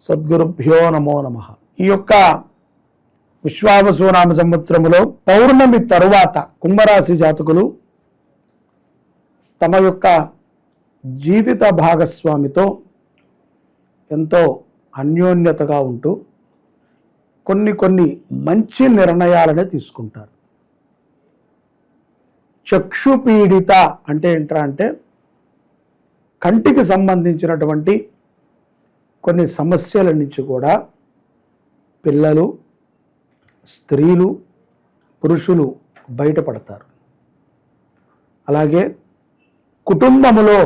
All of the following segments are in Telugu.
సద్గురుభ్యో నమో నమ. ఈ యొక్క విశ్వావసునామ సంవత్సరములో పౌర్ణమి తరువాత కుంభరాశి జాతకులు తమ యొక్క జీవిత భాగస్వామితో ఎంతో అన్యోన్యతగా ఉంటూ కొన్ని కొన్ని మంచి నిర్ణయాలనే తీసుకుంటారు. చక్షుపీడిత అంటే ఏంట్రా అంటే కంటికి సంబంధించినటువంటి కొన్ని సమస్యల నుంచి కూడా పిల్లలు స్త్రీలు పురుషులు బయటపడతారు. అలాగే కుటుంబములో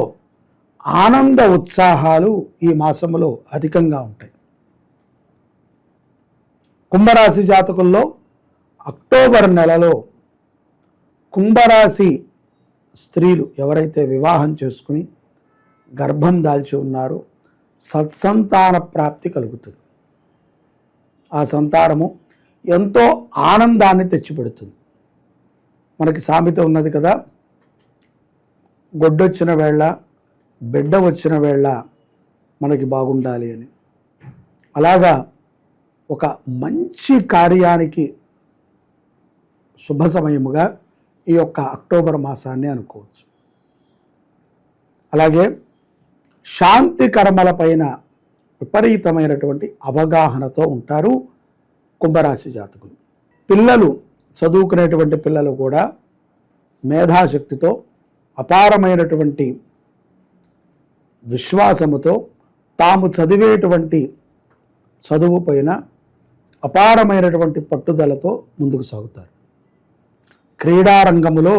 ఆనంద ఉత్సాహాలు ఈ మాసములో అధికంగా ఉంటాయి. కుంభరాశి జాతకుల్లో అక్టోబర్ నెలలో కుంభరాశి స్త్రీలు ఎవరైతే వివాహం చేసుకుని గర్భం దాల్చి ఉన్నారో సత్సంతాన ప్రాప్తి కలుగుతుంది. ఆ సంతానము ఎంతో ఆనందాన్ని తెచ్చిపెడుతుంది. మనకి సామెత ఉన్నది కదా గొడ్డొచ్చిన వేళ బిడ్డ వచ్చిన వేళ మనకి బాగుండాలి అని. అలాగా ఒక మంచి కార్యానికి శుభ సమయముగా ఈ యొక్క అక్టోబర్ మాసాన్ని అనుకోవచ్చు. అలాగే శాంతి కర్మలపైన విపరీతమైనటువంటి అవగాహనతో ఉంటారు కుంభరాశి జాతకులు. పిల్లలు చదువుకునేటువంటి పిల్లలు కూడా మేధాశక్తితో అపారమైనటువంటి విశ్వాసముతో తాము చదివేటువంటి చదువు పైన అపారమైనటువంటి పట్టుదలతో ముందుకు సాగుతారు. క్రీడారంగములో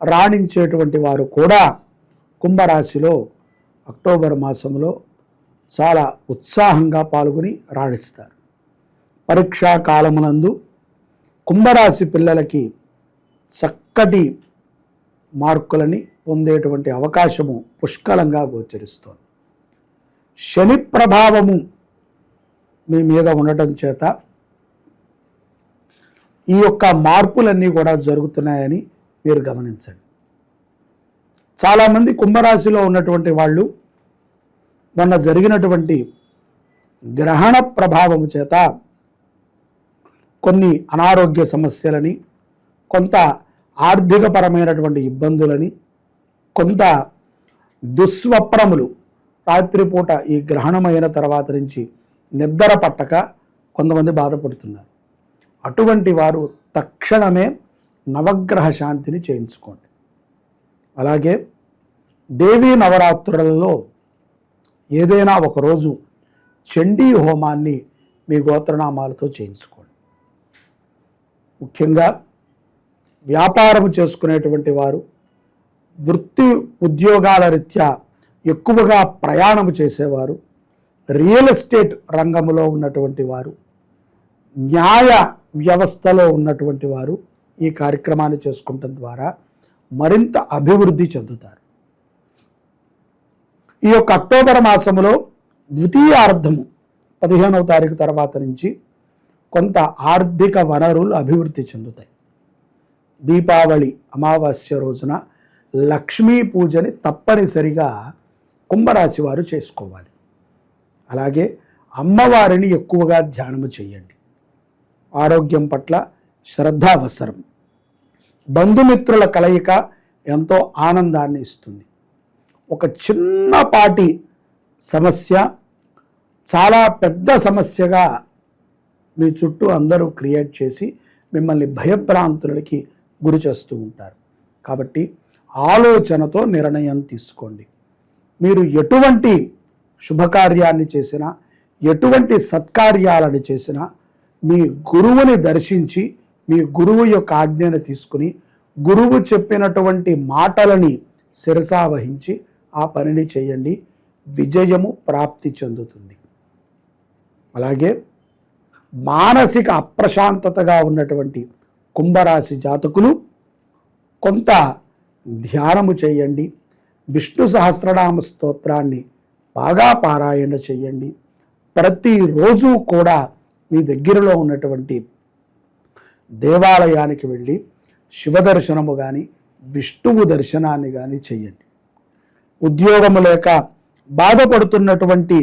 రాణించేటువంటి వారు కూడా కుంభరాశిలో అక్టోబర్ మాసంలో చాలా ఉత్సాహంగా పాల్గొని రాణిస్తారు. పరీక్షా కాలమునందు కుంభరాశి పిల్లలకి చక్కటి మార్కులని పొందేటువంటి అవకాశము పుష్కలంగా గోచరిస్తోంది. శని ప్రభావము మీ మీద ఉండటం చేత ఈ యొక్క మార్పులన్నీ కూడా జరుగుతున్నాయని మీరు గమనించండి. చాలామంది కుంభరాశిలో ఉన్నటువంటి వాళ్ళు మొన్న జరిగినటువంటి గ్రహణ ప్రభావము చేత కొన్ని అనారోగ్య సమస్యలని కొంత ఆర్థికపరమైనటువంటి ఇబ్బందులని కొంత దుస్వప్నములు రాత్రిపూట ఈ గ్రహణమైన తర్వాత నుంచి నిద్ర పట్టక కొంతమంది బాధపడుతున్నారు. అటువంటి వారు తక్షణమే నవగ్రహ శాంతిని చేయించుకోండి. అలాగే దేవీ నవరాత్రులలో ఏదైనా ఒకరోజు చండీ హోమాన్ని మీ గోత్రనామాలతో చేయించుకోండి. ముఖ్యంగా వ్యాపారం చేసుకునేటువంటి వారు వృత్తి ఉద్యోగాల రీత్యా ఎక్కువగా ప్రయాణం చేసేవారు రియల్ ఎస్టేట్ రంగంలో ఉన్నటువంటి వారు న్యాయ వ్యవస్థలో ఉన్నటువంటి వారు ఈ కార్యక్రమాన్ని చేసుకోవటం ద్వారా మరింత అభివృద్ధి చెందుతారు. ఈ యొక్క అక్టోబర్ మాసంలో ద్వితీయ అర్ధము పదిహేనవ తారీఖు తర్వాత నుంచి కొంత ఆర్థిక వనరులు అభివృద్ధి చెందుతాయి. దీపావళి అమావాస్య రోజున లక్ష్మీ పూజని తప్పనిసరిగా కుంభరాశి వారు చేసుకోవాలి. అలాగే అమ్మవారిని ఎక్కువగా ధ్యానము చేయండి. ఆరోగ్యం పట్ల శ్రద్ధ అవసరం బంధుమిత్రుల కలయిక ఎంతో ఆనందాన్ని ఇస్తుంది. ఒక చిన్నపాటి సమస్య చాలా పెద్ద సమస్యగా మీ చుట్టూ అందరూ క్రియేట్ చేసి మిమ్మల్ని భయభ్రాంతులకి గురి చేస్తూ ఉంటారు. కాబట్టి ఆలోచనతో నిర్ణయం తీసుకోండి. మీరు ఎటువంటి శుభకార్యాన్ని చేసినా ఎటువంటి సత్కార్యాలను చేసినా మీ గురువుని దర్శించి మీ గురువు యొక్క ఆజ్ఞను తీసుకుని గురువు చెప్పినటువంటి మాటలని శిరసావహించి ఆ పనిని చేయండి. విజయము ప్రాప్తి చెందుతుంది. అలాగే మానసిక అప్రశాంతతగా ఉన్నటువంటి కుంభరాశి జాతకులు కొంత ధ్యానము చేయండి. విష్ణు సహస్రనామ స్తోత్రాన్ని బాగా పారాయణ చేయండి. ప్రతిరోజు కూడా మీ దగ్గరలో ఉన్నటువంటి దేవాలయానికి వెళ్ళి శివ దర్శనము కానీ విష్ణువు దర్శనాన్ని కానీ చేయండి ఉద్యోగము లేక బాధపడుతున్నటువంటి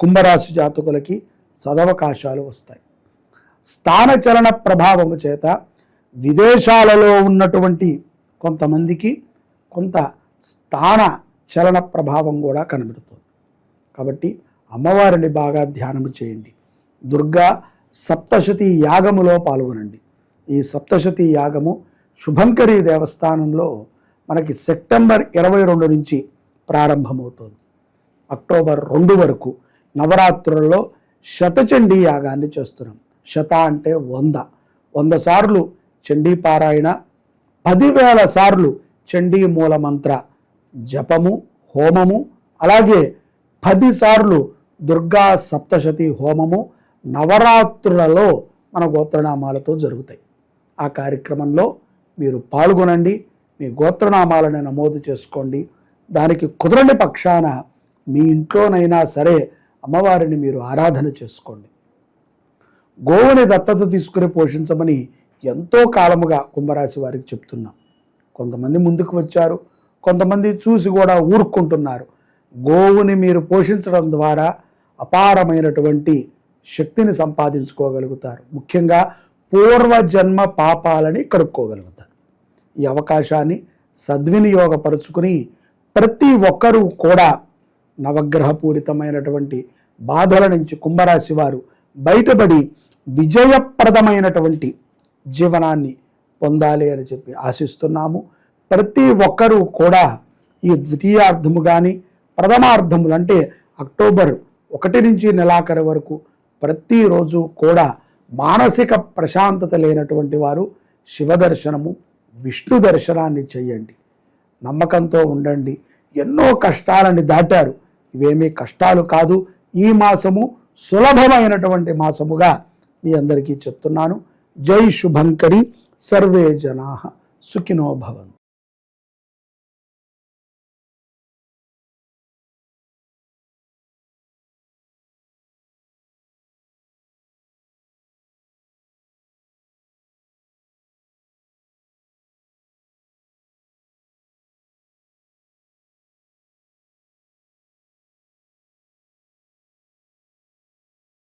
కుంభరాశి జాతకులకి సదవకాశాలు వస్తాయి. స్థానచలన ప్రభావము చేత విదేశాలలో ఉన్నటువంటి కొంతమందికి కొంత స్థాన చలన ప్రభావం కూడా కనబడుతుంది. కాబట్టి అమ్మవారిని బాగా ధ్యానము చేయండి. దుర్గా సప్తశతి యాగములో పాల్గొనండి. ఈ సప్తశతి యాగము శుభంకరి దేవస్థానంలో మనకి సెప్టెంబర్ ఇరవై రెండు నుంచి ప్రారంభమవుతుంది. అక్టోబర్ రెండు వరకు నవరాత్రుల్లో శతచండీ యాగాన్ని చేస్తున్నాం. శత అంటే వంద. వంద సార్లు చండీ పారాయణ పదివేల సార్లు చండీ మూల మంత్ర జపము హోమము అలాగే పదిసార్లు దుర్గా సప్తశతి హోమము నవరాత్రులలో మన గోత్రనామాలతో జరుగుతాయి. ఆ కార్యక్రమంలో మీరు పాల్గొనండి మీ గోత్రనామాలను నమోదు చేసుకోండి. దానికి కుదరని పక్షాన మీ ఇంట్లోనైనా సరే అమ్మవారిని మీరు ఆరాధన చేసుకోండి. గోవుని దత్తత తీసుకుని పోషించమని ఎంతో కాలముగా కుంభరాశి వారికి చెప్తున్నాం. కొంతమంది ముందుకు వచ్చారు కొంతమంది చూసి కూడా ఊరుకుంటున్నారు. గోవుని మీరు పోషించడం ద్వారా అపారమైనటువంటి శక్తిని సంపాదించుకోగలుగుతారు. ముఖ్యంగా పూర్వజన్మ పాపాలని కడుక్కోగలుగుతారు. ఈ అవకాశాన్ని సద్వినియోగపరుచుకుని ప్రతి ఒక్కరూ కూడా నవగ్రహపూరితమైనటువంటి బాధల నుంచి కుంభరాశి వారు బయటపడి విజయప్రదమైనటువంటి జీవనాన్ని పొందాలి అని చెప్పి ఆశిస్తున్నాము. ప్రతి ఒక్కరూ కూడా ఈ ద్వితీయార్థము కానీ ప్రథమార్థములు అంటే అక్టోబర్ ఒకటి నుంచి నెలాఖరు వరకు ప్రతిరోజు కూడా మానసిక ప్రశాంతత లేనటువంటి వారు శివ దర్శనము విష్ణు దర్శనాన్ని చేయండి నమ్మకంతో ఉండండి. ఎన్నో కష్టాలని దాటారు. ఇవేమీ కష్టాలు కాదు. ఈ మాసము సులభమైనటువంటి మాసముగా మీ అందరికీ చెప్తున్నాను. జై శుభంకరి. సర్వే జనా సుఖినో భవంతు.